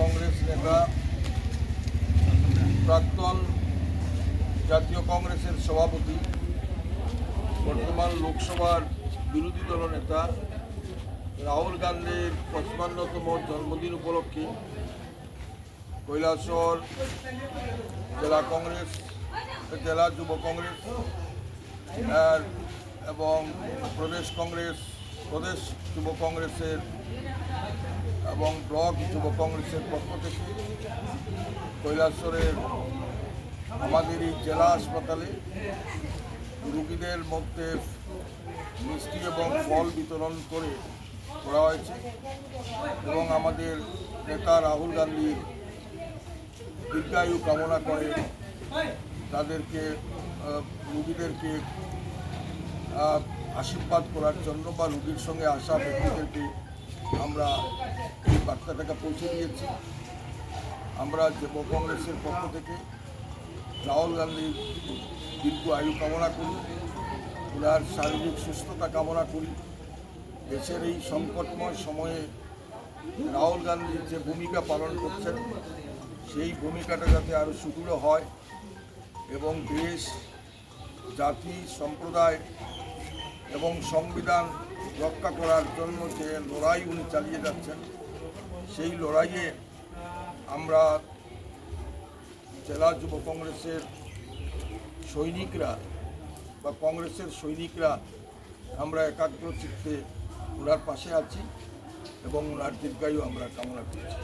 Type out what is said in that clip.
কংগ্রেস নেতা, প্রাক্তন জাতীয় কংগ্রেসের সভাপতি, বর্তমান লোকসভার বিরোধী দলনেতা রাহুল গান্ধীর পঁচপান্নতম জন্মদিন উপলক্ষে কৈলাসর জেলা কংগ্রেস, জেলা যুব কংগ্রেস এবং প্রদেশ কংগ্রেস প্রদেশ যুব কংগ্রেসের এবং ব্লক যুব কংগ্রেসের পক্ষ থেকে কৈলাসরের আমাদের এই জেলা হাসপাতালে রুগীদের মধ্যে মিষ্টি এবং ফল বিতরণ করে করা হয়েছে এবং আমাদের নেতা রাহুল গান্ধীর দীর্ঘায়ু কামনা করে তাদেরকে রুগীদেরকে আশীর্বাদ করার জন্য বা রুগীর সঙ্গে আসা ব্যক্তিদেরকে আমরা এই বার্তাটাকে পৌঁছে দিয়েছি। আমরা যুব কংগ্রেসের পক্ষ থেকে রাহুল গান্ধীর দীর্ঘ আয়ু কামনা করি, ওনার শারীরিক সুস্থতা কামনা করি। দেশের এই সংকটময় সময়ে রাহুল গান্ধী যে ভূমিকা পালন করছেন, সেই ভূমিকাটা যাতে আরও সুদৃঢ় হয় এবং দেশ, জাতি, সম্প্রদায় এবং সংবিধান রক্ষা করার জন্য যে লড়াই উনি চালিয়ে যাচ্ছেন, সেই লড়াইয়ে আমরা জেলা যুব কংগ্রেসের সৈনিকরা বা কংগ্রেসের সৈনিকরা আমরা একাগ্র চিত্তে ওনার পাশে আছি এবং ওনার দীর্ঘায়ু আমরা কামনা করছি।